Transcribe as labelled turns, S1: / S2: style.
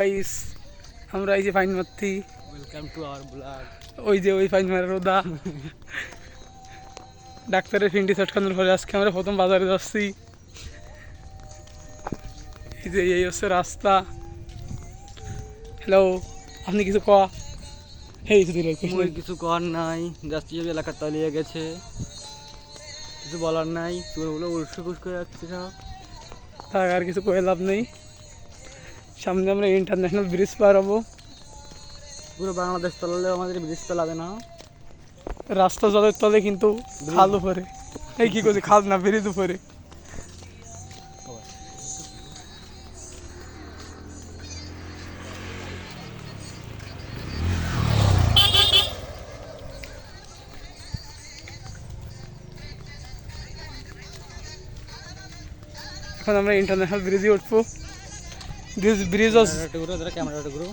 S1: Guys আমরা এই যে ফাইন মারছি।
S2: ওয়েলকাম টু আওয়ার ব্লগ
S1: ওই যে ওই ফাইন মারা রোদা ডাক্তারের ফিন্ডি চটকানোর পরে আজকে আমরা প্রথম বাজারে যাচ্ছি। এই যে এই হচ্ছে রাস্তা। হ্যালো আপনি কিছু কয়া? কিছু দিল
S2: কিছু করার নাই যাচ্ছি এলাকা তলিয়ে গেছে। কিছু বলার নাই চুলগুলো কুস করে যাচ্ছে সব।
S1: তার আর কিছু কয়ে লাভ নেই। সামনে আমরা ইন্টারন্যাশনাল ব্রিজ পার হব।
S2: পুরো বাংলাদেশ তলালেও আমাদের ব্রিজ তলাবে না।
S1: রাস্তা জলের তলে কিন্তু খাল উপরে। এই কি করছি খাল না ব্রিজ উপরে? এখন আমরা ইন্টারন্যাশনাল ব্রিজে উঠবো।
S2: ঘুরো ক্যামেরাটা ঘুরো